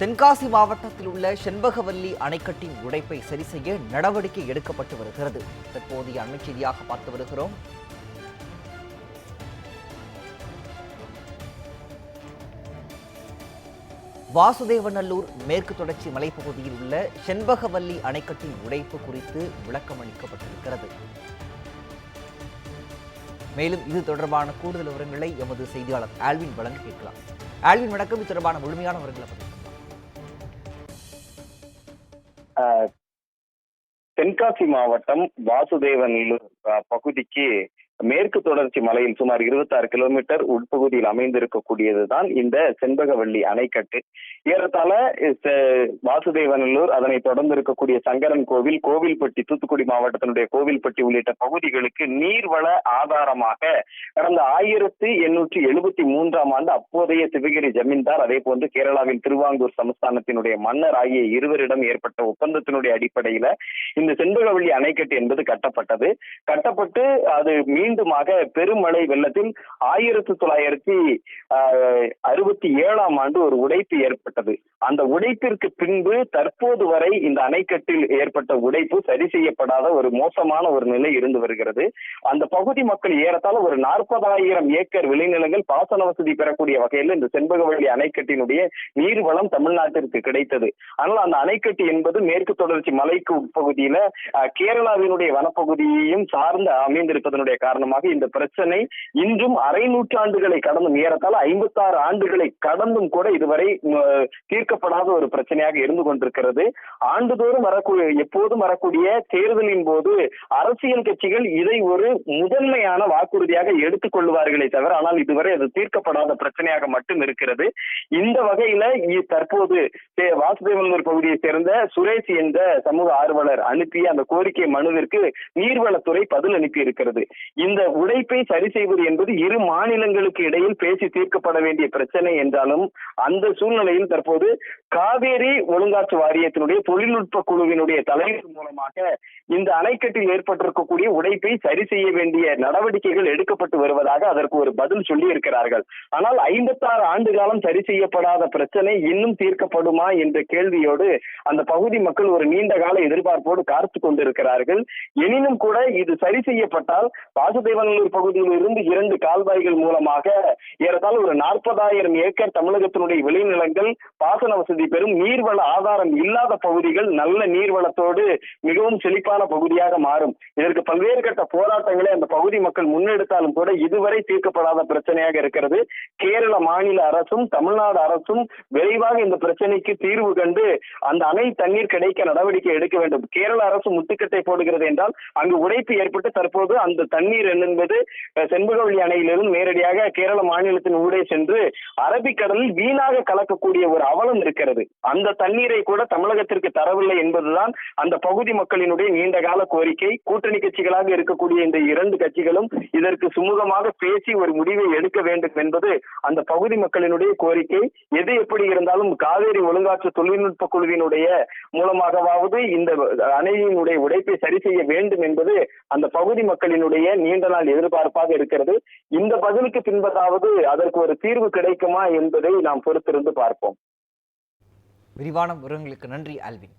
தென்காசி மாவட்டத்தில் உள்ள செண்பகவல்லி அணைக்கட்டின் உடைப்பை சரி செய்ய நடவடிக்கை எடுக்கப்பட்டு வருகிறது. தற்போதைய அண்மைச் செய்தியாக பார்த்து வருகிறோம். வாசுதேவநல்லூர் மேற்கு தொடர்ச்சி மலைப்பகுதியில் உள்ள செண்பகவல்லி அணைக்கட்டின் உடைப்பு குறித்து விளக்கம் அளிக்கப்பட்டிருக்கிறது. மேலும் இது தொடர்பான கூடுதல் விவரங்களை எமது செய்தியாளர் ஆல்வின் வழங்க கேட்கலாம். ஆல்வின் வணக்கம். இது தொடர்பான முழுமையான விவரங்களை தென்காசி மாவட்டம் வாசுதேவன் பகுதிக்கு மேற்கு தொடர்ச்சி மலையில் சுமார் 26 கிலோமீட்டர் உட்பகுதியில் அமைந்திருக்கக்கூடியதுதான் இந்த செண்பகவள்ளி அணைக்கட்டு. ஏறத்தாழ வாசுதேவநல்லூர் அதனை தொடர்ந்து இருக்கக்கூடிய சங்கரன் கோவில் கோவில்பட்டி தூத்துக்குடி மாவட்டத்தினுடைய கோவில்பட்டி உள்ளிட்ட பகுதிகளுக்கு நீர்வள ஆதாரமாக கடந்த ஆயிரத்தி எண்ணூற்றி எழுபத்தி மூன்றாம் ஆண்டு அப்போதைய சிவகிரி ஜமீன்தார் அதே போன்று கேரளாவின் திருவாங்கூர் சமஸ்தானத்தினுடைய மன்னர் ஆகிய இருவரிடம் ஏற்பட்ட ஒப்பந்தத்தினுடைய அடிப்படையில இந்த செண்பகவள்ளி அணைக்கட்டு என்பது கட்டப்பட்டது. கட்டப்பட்டு அது மீண்டுமாக பெருமழை வெள்ளத்தில் ஆயிரத்தி தொள்ளாயிரத்தி ஆஹ், அறுபத்தி ஏழாம் ஆண்டு ஒரு உடைப்பு ஏற்பட்டது. அந்த உடைப்பிற்கு பின்பு தற்போது வரை இந்த அணைக்கட்டில் ஏற்பட்ட உடைப்பு சரி செய்யப்படாத ஒரு மோசமான ஒரு நிலை இருந்து வருகிறது. அந்த பகுதி மக்கள் ஏறத்தாழ ஒரு நாற்பதாயிரம் ஏக்கர் விளைநிலங்கள் பாசன வசதி பெறக்கூடிய வகையில் இந்த செண்பகவள்ளி அணைக்கட்டினுடைய நீர்வளம் தமிழ்நாட்டிற்கு கிடைத்தது. ஆனால் அந்த அணைக்கட்டு என்பது மேற்கு தொடர்ச்சி மலைக்கு உட்பகுதியில கேரளாவினுடைய வனப்பகுதியையும் சார்ந்து அமைந்திருப்பதனுடைய காரணமாக இந்த பிரச்சனை இன்றும் அரை நூற்றாண்டுகளை கடந்தும் ஏறத்தாழ ஐம்பத்தாறு ஆண்டுகளை கடந்தும் கூட இதுவரை தீர்க்க தீர்க்கப்படாத ஒரு பிரச்சனையாக இருந்து கொண்டிருக்கிறது. ஆண்டுதோறும் வரக்கூடிய எப்போதும் வரக்கூடிய தேர்தலின் போது அரசியல் கட்சிகள் இதை ஒரு முதன்மையான வாக்குறுதியாக எடுத்துக் கொள்வார்களே தவிர ஆனால் இதுவரை அது தீர்க்கப்படாத பிரச்சனையாக மட்டும் இருக்கிறது. இந்த வகையில தற்போது வாசுதேவனூர் பகுதியை சேர்ந்த சுரேஷ் என்ற சமூக ஆர்வலர் அனுப்பிய அந்த கோரிக்கை மனுவிற்கு நீர்வளத்துறை பதில் அனுப்பி இருக்கிறது இந்த உடைப்பை சரி செய்வது என்பது இரு மாநிலங்களுக்கு இடையில் பேசி தீர்க்கப்பட வேண்டிய பிரச்சனை என்றாலும் அந்த சூழ்நிலையில் தற்போது காவேரி ஒழுங்காற்று வாரியத்தினுடைய தொழில்நுட்ப குழுவினுடைய தலைவர் மூலமாக இந்த அணைக்கட்டில் ஏற்பட்டிருக்கக்கூடிய உடைப்பை சரி செய்ய வேண்டிய நடவடிக்கைகள் எடுக்கப்பட்டு வருவதாக அதற்கு ஒரு பதில் சொல்லி இருக்கிறார்கள் ஆனால் ஐம்பத்தாறு ஆண்டு காலம் சரி செய்யப்படாத பிரச்சனை இன்னும் தீர்க்கப்படுமா என்ற கேள்வியோடு அந்த பகுதி மக்கள் ஒரு நீண்ட கால எதிர்பார்ப்போடு காத்து கொண்டிருக்கிறார்கள். எனினும் கூட இது சரி செய்யப்பட்டால் வாசுதேவநல்லூர் பகுதியில் இருந்து இரண்டு கால்வாய்கள் மூலமாக ஏறத்தால் ஒரு நாற்பதாயிரம் ஏக்கர் தமிழகத்தினுடைய விளைநிலங்கள் பாசன வசதி பெறும் நீர்வள ஆதாரம் இல்லாத பகுதிகள் நல்ல நீர்வளத்தோடு மிகவும் செழிப்பான பகுதியாக மாறும். இதற்கு பல்வேறு கட்ட போராட்டங்களை அந்த பகுதி மக்கள் முன்னெடுத்தாலும் கூட இதுவரை தீர்க்கப்படாத பிரச்சனையாக இருக்கிறது. கேரள மாநில அரசும் தமிழ்நாடு அரசும் விரைவாக இந்த பிரச்சனைக்கு தீர்வு கண்டு அந்த அணை தண்ணீர் கிடைக்க நடவடிக்கை எடுக்க வேண்டும். கேரள அரசு முட்டுக்கட்டை போடுகிறது என்றால் அங்கு உடைப்பு ஏற்பட்டு தற்போது அந்த தண்ணீர் என்பது அஹ், செண்பகவல்லி அணையிலிருந்து நேரடியாக கேரள மாநிலத்தின் ஊடே சென்று அரபிக்கடலில் வீணாக கலக்கக்கூடிய ஒரு அவலம் இருக்கிறது. அந்த தண்ணீரை கூட தமிழகத்திற்கு தரவில்லை என்பதுதான் அந்த பகுதி மக்களினுடைய நீண்ட கால கோரிக்கை. கூட்டணி கட்சிகளாக இருக்கக்கூடிய இந்த இரண்டு கட்சிகளும் இதற்கு சுமூகமாக பேசி ஒரு முடிவை எடுக்க வேண்டும் என்பது அந்த பகுதி மக்களினுடைய கோரிக்கை. எது எப்படி இருந்தாலும் காவேரி ஒழுங்காற்று தொழில்நுட்ப குழுவினுடைய மூலமாகவாவது இந்த அணையினுடைய உடைப்பை சரி செய்ய வேண்டும் என்பது அந்த பகுதி மக்களினுடைய நீண்ட நாள் எதிர்பார்ப்பாக இருக்கிறது. இந்த பதிலுக்கு பின்பதாவது அதற்கு ஒரு தீர்வு கிடைக்குமா என்பதை நாம் பொறுத்திருந்து பார்ப்போம். விரிவான விவரங்களுக்கு நன்றி ஆல்வின்.